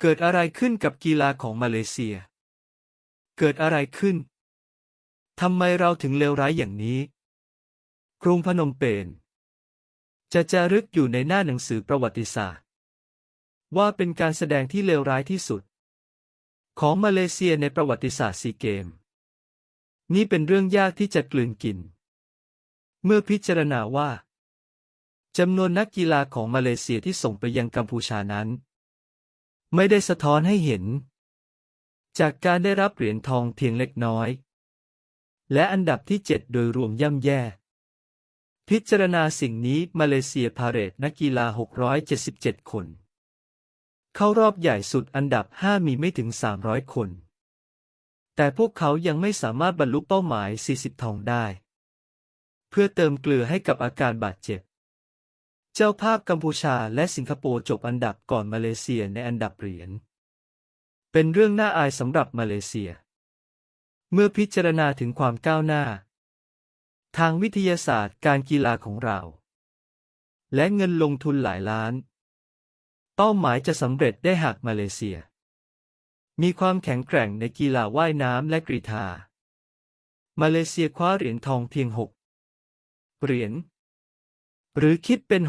เกิดอะไรขึ้นกับกีฬาของมาเลเซีย เกิดอะไรขึ้น ทำไมเราถึงเลวร้ายอย่างนี้ กรุงพนมเปญจะจารึกอยู่ในหน้าหนังสือประวัติศาสตร์ ว่าเป็นการแสดงที่เลวร้ายที่สุด ของมาเลเซียในประวัติศาสตร์ซีเกม นี่เป็นเรื่องยากที่จะกลืนกิน เมื่อพิจารณาว่าจำนวนนักกีฬาของมาเลเซียที่ส่งไปยังกัมพูชานั้น ไม่ได้สะท้อนให้เห็น จากการได้รับเหรียญทองเพียงเล็กน้อย และอันดับที่ 7 โดยรวมย่ำแย่ พิจารณาสิ่งนี้มาเลเซียพาเรตนักกีฬา 677 คน เข้ารอบใหญ่สุดอันดับ 5 มีไม่ถึง 300 คน แต่พวกเขายังไม่สามารถบรรลุเป้าหมาย 40 ทองได้ เพื่อเติมเกลือให้กับอาการบาดเจ็บ เจ้าภาพกัมพูชาและสิงคโปร์จบอันดับก่อนมาเลเซียในอันดับเหรียญ เป็นเรื่องน่าอายสำหรับมาเลเซีย เมื่อพิจารณาถึงความก้าวหน้า ทางวิทยาศาสตร์การกีฬาของเรา และเงินลงทุนหลายล้าน เป้าหมายจะสำเร็จได้หากมาเลเซีย มีความแข็งแกร่งในกีฬาว่ายน้ำและกรีฑามาเลเซียคว้าเหรียญทองเพียง6เหรียญ หรือคิดเป็น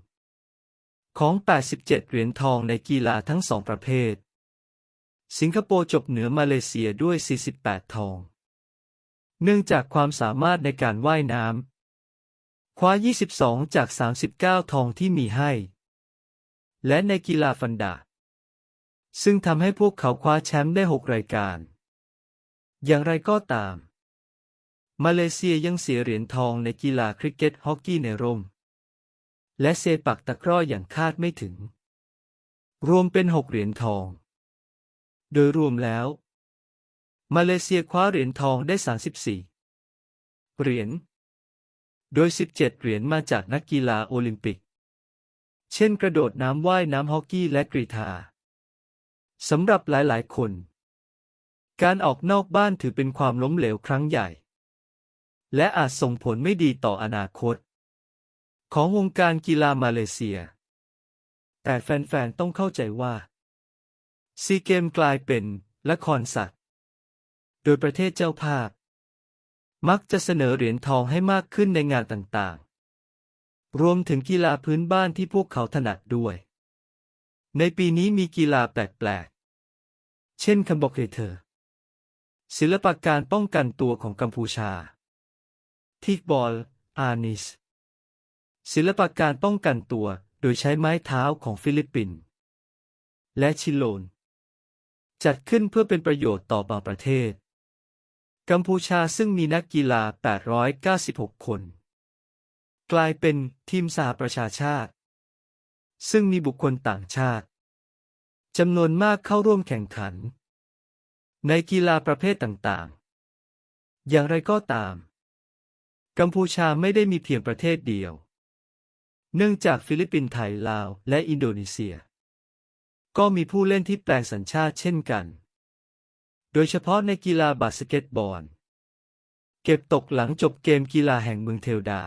6.89%ของ 87 เหรียญทองในกีฬาทั้งสองประเภท สิงคโปร์จบเหนือมาเลเซียด้วย 48 ทอง เนื่องจากความสามารถในการว่ายน้ำ คว้า 22 จาก 39 ทองที่มีให้ และในกีฬาฟันดาบซึ่งทำให้พวกเขาคว้าแชมป์ได้ 6 รายการ อย่างไรก็ตาม มาเลเซียยังเสียเหรียญทองในกีฬาคริกเก็ตฮอกกี้ในร่ม และเซปักตะกร้ออย่างคาดไม่ถึง รวมเป็น6เหรียญทอง โดยรวมแล้ว มาเลเซียคว้าเหรียญทองได้ 34 เหรียญ โดย 17 เหรียญมาจากนักกีฬาโอลิมปิก เช่นกระโดดน้ำว่ายน้ำฮอกกี้และกรีฑาสำหรับหลายๆ คน การออกนอกบ้านถือเป็นความล้มเหลวครั้งใหญ่ และอาจส่งผลไม่ดีต่ออนาคต ของวงการกีฬามาเลเซีย แต่แฟนๆ ต้องเข้าใจว่า ซีเกมกลายเป็นละครสัตว์ โดยประเทศเจ้าภาพ มักจะเสนอเหรียญทองให้มากขึ้นในงานต่างๆ รวมถึงกีฬาพื้นบ้านที่พวกเขาถนัดด้วย ในปีนี้มีกีฬาแปลกๆ เช่นคัมบอกเธอ ศิลปะการป้องกันตัวของกัมพูชา ทิกบอล อาร์นิส ศิลปะการป้องกันตัวโดยใช้ไม้เท้าของฟิลิปปินส์และชิโลน จัดขึ้นเพื่อเป็นประโยชน์ต่อบางประเทศ กัมพูชาซึ่งมีนักกีฬา 896 คน กลายเป็นทีมสหประชาชาติ ซึ่งมีบุคคลต่างชาติจำนวนมากเข้าร่วมแข่งขัน ในกีฬาประเภทต่างๆ อย่างไรก็ตาม กัมพูชาไม่ได้มีเพียงประเทศเดียว เนื่องจากฟิลิปปินส์ไทยลาวและอินโดนีเซีย ก็มีผู้เล่นที่แปลงสัญชาติเช่นกัน โดยเฉพาะในกีฬาบาสเกตบอล เก็บตกหลังจบเกมกีฬาแห่งเมืองเทลดา